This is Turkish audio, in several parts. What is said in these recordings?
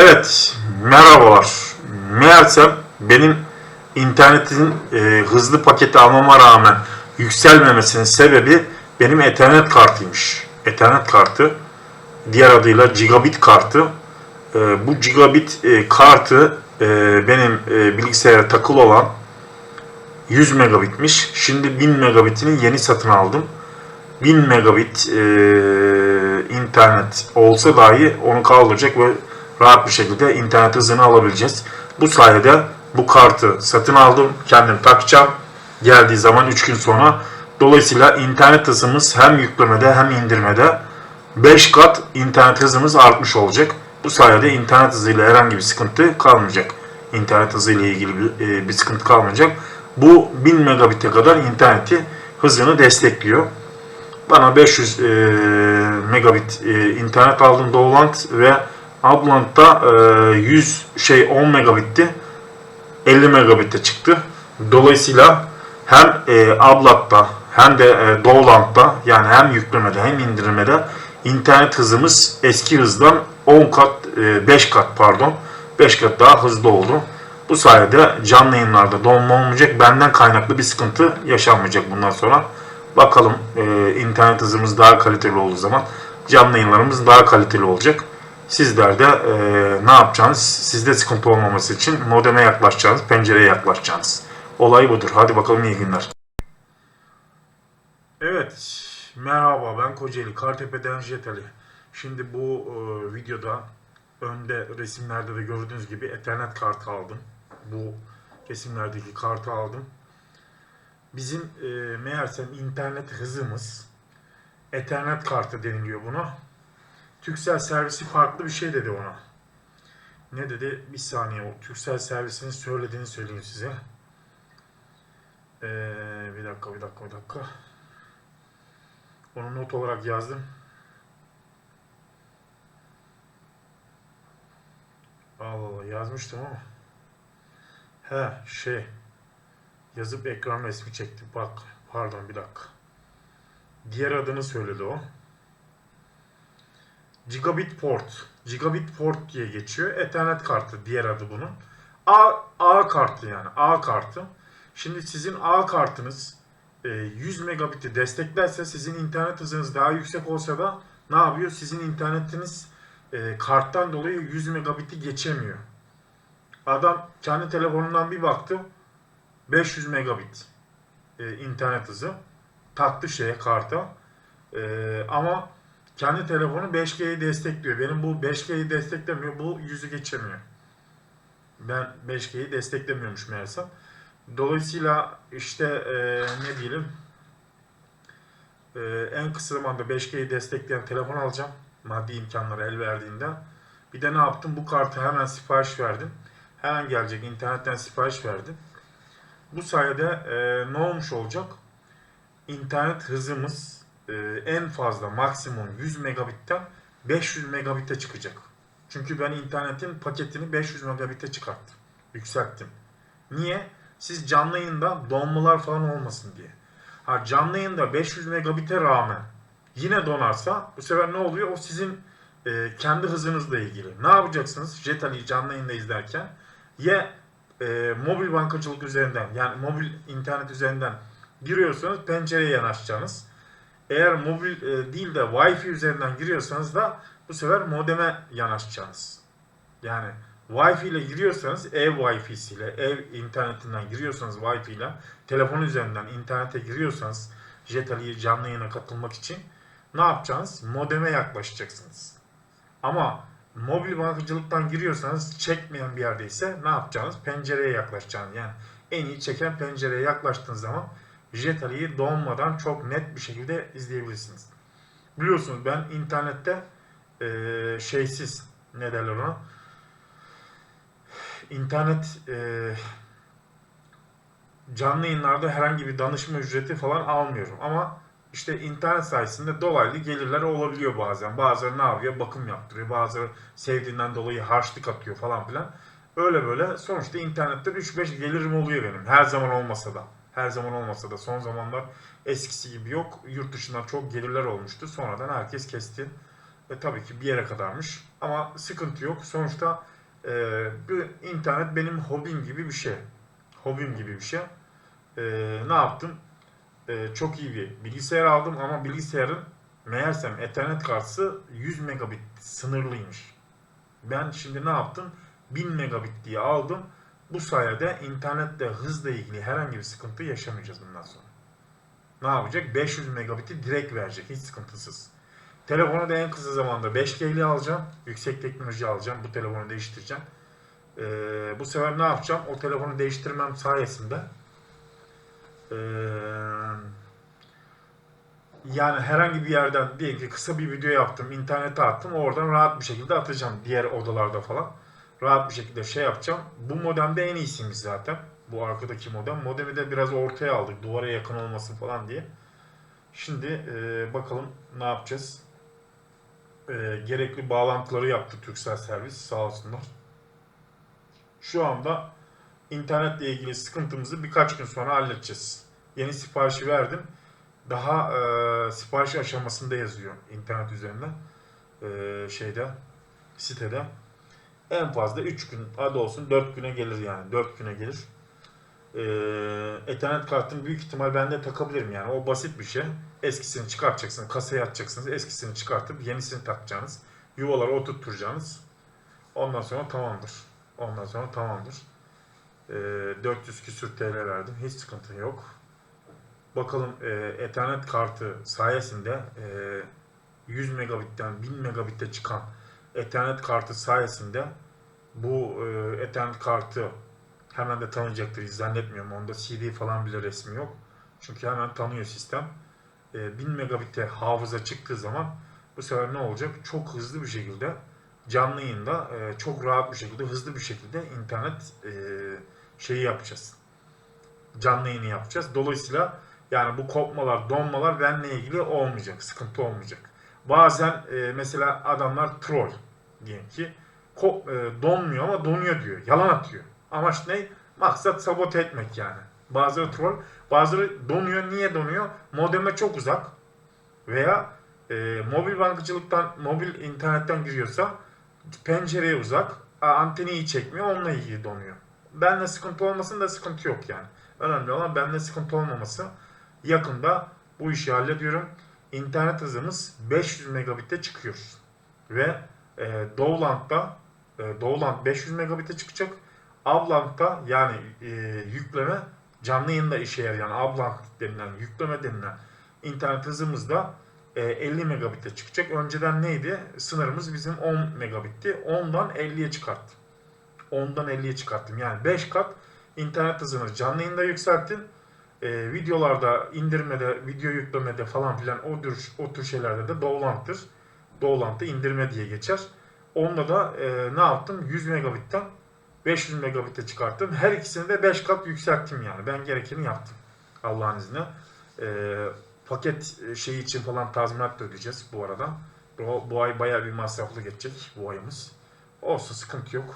Evet, merhabalar. Meğersem benim internetin e, hızlı paketi almama rağmen yükselmemesinin sebebi benim Ethernet kartıymış. Ethernet kartı, diğer adıyla gigabit kartı. E, bu gigabit e, kartı e, benim e, bilgisayara takılı olan 100 megabitmiş. Şimdi 1000 megabitini yeni satın aldım. 1000 megabit e, internet olsa dahi onu kaldıracak ve rahat bir şekilde internet hızını alabileceğiz. Bu sayede bu kartı satın aldım. Kendim takacağım. Geldiği zaman 3 gün sonra. Dolayısıyla internet hızımız hem yüklemede hem indirmede 5 kat internet hızımız artmış olacak. Bu sayede internet hızıyla herhangi bir sıkıntı kalmayacak. İnternet hızıyla ilgili bir, e, bir sıkıntı kalmayacak. Bu 1000 megabit'e kadar interneti hızını destekliyor. Bana 500 e, megabit e, internet aldım Download ve Upland'da e, 100 şey 10 megabitti. 50 megabitte çıktı. Dolayısıyla hem e, hem de e, yani hem yüklemede hem indirmede internet hızımız eski hızdan 10 kat e, 5 kat pardon 5 kat daha hızlı oldu. Bu sayede canlı yayınlarda donma olmayacak. Benden kaynaklı bir sıkıntı yaşanmayacak bundan sonra. Bakalım e, internet hızımız daha kaliteli olduğu zaman canlı yayınlarımız daha kaliteli olacak. Sizler de e, ne yapacağınız, sizde sıkıntı olmaması için modeme yaklaşacağınız, pencereye yaklaşacağınız. Olay budur. Hadi bakalım iyi günler. Evet, merhaba ben Kocaeli, Kartepe'den Jet Ali. Şimdi bu e, videoda önde resimlerde de gördüğünüz gibi Ethernet kartı aldım. Bu resimlerdeki kartı aldım. Bizim e, meğersem internet hızımız Ethernet kartı deniliyor buna. Türksel servisi farklı bir şey dedi ona. Ne dedi? Bir saniye o Türksel servisinin söylediğini söyleyeyim size. Ee, bir dakika, bir dakika, bir dakika. Onu not olarak yazdım. Allah Allah yazmıştım ama. He şey. Yazıp ekran resmi çektim. Bak pardon bir dakika. Diğer adını söyledi o. Gigabit port. Gigabit port diye geçiyor. Ethernet kartı diğer adı bunun. A, A kartı yani. A kartı. Şimdi sizin A kartınız e, 100 megabit'i desteklerse sizin internet hızınız daha yüksek olsa da ne yapıyor? Sizin internetiniz e, karttan dolayı 100 megabit'i geçemiyor. Adam kendi telefonundan bir baktı 500 megabit e, internet hızı taktı şeye karta E, ama kendi telefonu 5G'yi destekliyor. Benim bu 5G'yi desteklemiyor. Bu 100'ü geçemiyor. Ben 5G'yi desteklemiyormuş meğersem. Dolayısıyla işte e, ne diyelim e, en kısa zamanda 5G'yi destekleyen telefon alacağım. Maddi imkanları el verdiğinde. Bir de ne yaptım? Bu kartı hemen sipariş verdim. Hemen gelecek. internetten sipariş verdim. Bu sayede e, ne olmuş olacak? İnternet hızımız e, en fazla maksimum 100 megabitten 500 megabite çıkacak. Çünkü ben internetin paketini 500 megabite çıkarttım. Yükselttim. Niye? Siz canlı yayında donmalar falan olmasın diye. Ha canlı yayında 500 megabite rağmen yine donarsa bu sefer ne oluyor? O sizin e, kendi hızınızla ilgili. Ne yapacaksınız? Jet Ali'yi canlı yayında izlerken ya e, mobil bankacılık üzerinden yani mobil internet üzerinden giriyorsanız pencereye yanaşacaksınız. Eğer mobil e, değil de Wi-Fi üzerinden giriyorsanız da bu sefer modeme yanaşacaksınız. Yani Wi-Fi ile giriyorsanız ev Wi-Fi'si ile ev internetinden giriyorsanız Wi-Fi ile telefon üzerinden internete giriyorsanız Jet Ali'yi canlı yayına katılmak için ne yapacaksınız? Modeme yaklaşacaksınız. Ama mobil bankacılıktan giriyorsanız çekmeyen bir yerdeyse ne yapacaksınız? Pencereye yaklaşacaksınız. Yani en iyi çeken pencereye yaklaştığınız zaman Jet Ali'yi donmadan çok net bir şekilde izleyebilirsiniz. Biliyorsunuz ben internette eee, şeysiz ne derler ona internet eee, canlı yayınlarda herhangi bir danışma ücreti falan almıyorum. Ama işte internet sayesinde dolaylı gelirler olabiliyor bazen. Bazıları ne yapıyor? Bakım yaptırıyor. Bazıları sevdiğinden dolayı harçlık atıyor falan filan. Öyle böyle sonuçta internetten 3-5 gelirim oluyor benim. Her zaman olmasa da. Her zaman olmasa da son zamanlar eskisi gibi yok. Yurt dışından çok gelirler olmuştu. Sonradan herkes kesti. Ve tabii ki bir yere kadarmış. Ama sıkıntı yok. Sonuçta e, bir internet benim hobim gibi bir şey. Hobim gibi bir şey. E, ne yaptım? E, çok iyi bir bilgisayar aldım ama bilgisayarın meğersem ethernet kartı 100 megabit sınırlıymış. Ben şimdi ne yaptım? 1000 megabit diye aldım. Bu sayede internette hızla ilgili herhangi bir sıkıntı yaşamayacağız bundan sonra. Ne yapacak? 500 megabiti direkt verecek hiç sıkıntısız. Telefonu da en kısa zamanda 5G'li alacağım. Yüksek teknoloji alacağım. Bu telefonu değiştireceğim. Ee, bu sefer ne yapacağım? O telefonu değiştirmem sayesinde ee, yani herhangi bir yerden diyelim ki kısa bir video yaptım, internete attım. Oradan rahat bir şekilde atacağım diğer odalarda falan. Rahat bir şekilde şey yapacağım. Bu modemde en iyisiymiş zaten. Bu arkadaki modem. Modemi de biraz ortaya aldık. Duvara yakın olmasın falan diye. Şimdi e, bakalım ne yapacağız. E, gerekli bağlantıları yaptı Turkcell servis sağ olsunlar. Şu anda internetle ilgili sıkıntımızı birkaç gün sonra halledeceğiz. Yeni siparişi verdim. Daha e, sipariş aşamasında yazıyor internet üzerinden. E, şeyde sitede. En fazla 3 gün hadi olsun 4 güne gelir yani 4 güne gelir. E, Ethernet kartını büyük ihtimal ben de takabilirim yani o basit bir şey. Eskisini çıkartacaksın kasaya atacaksınız eskisini çıkartıp yenisini takacaksınız. Yuvalara oturtturacağınız. Ondan sonra tamamdır. Ondan sonra tamamdır. E, 400 küsür TL verdim hiç sıkıntı yok. Bakalım e, Ethernet kartı sayesinde e, 100 megabitten 1000 megabitte çıkan Ethernet kartı sayesinde bu e, Ethernet kartı hemen de tanıyacaktır hiç zannetmiyorum. Onda CD falan bile resmi yok. Çünkü hemen tanıyor sistem. E, 1000 megabitte hafıza çıktığı zaman bu sefer ne olacak? Çok hızlı bir şekilde canlı yayında e, çok rahat bir şekilde hızlı bir şekilde internet e, şeyi yapacağız. Canlı yayını yapacağız. Dolayısıyla yani bu kopmalar, donmalar benimle ilgili olmayacak. Sıkıntı olmayacak. Bazen e, mesela adamlar troll diyelim ki ko- e, donmuyor ama donuyor diyor. Yalan atıyor. Amaç ne? Maksat sabote etmek yani. Bazıları troll, bazıları donuyor. Niye donuyor? Modeme çok uzak veya e, mobil bankacılıktan, mobil internetten giriyorsa pencereye uzak, anteni iyi çekmiyor, onunla ilgili donuyor. Benle sıkıntı olmasın da sıkıntı yok yani. Önemli olan benle sıkıntı olmaması. Yakında bu işi hallediyorum. İnternet hızımız 500 megabit'te çıkıyor. Ve e, Dowland'da e, Dowland 500 megabit'e çıkacak. Abland'da yani e, yükleme canlı yayında işe yarayan Abland denilen yükleme denilen internet hızımız da e, 50 megabit'e çıkacak. Önceden neydi? Sınırımız bizim 10 megabitti. 10'dan 50'ye çıkarttım. 10'dan 50'ye çıkarttım. Yani 5 kat internet hızını canlı yayında yükselttim. E, videolarda indirmede, video yüklemede falan filan o tür, o tür şeylerde de Dowland'dır. Dowland'da indirme diye geçer. Onda da e, ne yaptım? 100 megabitten 500 megabit'e çıkarttım. Her ikisini de 5 kat yükselttim yani. Ben gerekeni yaptım. Allah'ın izniyle. E, paket şeyi için falan tazminat da ödeyeceğiz bu arada. Bu, bu ay bayağı bir masraflı geçecek bu ayımız. Olsun sıkıntı yok.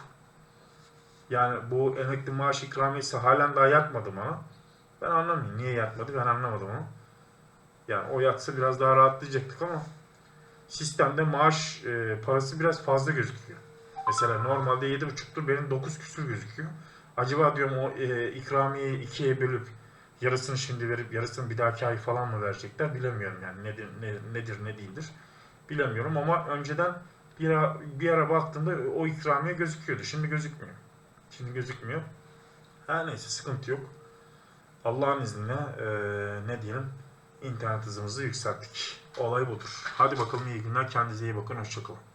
Yani bu emekli maaş ikramiyesi halen daha yatmadı bana. Ben anlamıyorum. Niye yatmadı ben anlamadım onu. Yani o yatsa biraz daha rahatlayacaktık ama sistemde maaş e, parası biraz fazla gözüküyor. Mesela normalde 7.5'tur benim 9 küsür gözüküyor. Acaba diyorum o e, ikramiyeyi ikiye bölüp yarısını şimdi verip yarısını bir dahaki ay falan mı verecekler bilemiyorum yani nedir ne, nedir ne değildir bilemiyorum ama önceden bir ara, bir ara baktığımda o ikramiye gözüküyordu. Şimdi gözükmüyor. Şimdi gözükmüyor. Her neyse sıkıntı yok. Allah'ın izniyle e, ne diyelim internet hızımızı yükselttik. Olay budur. Hadi bakalım iyi günler. Kendinize iyi bakın. Hoşçakalın.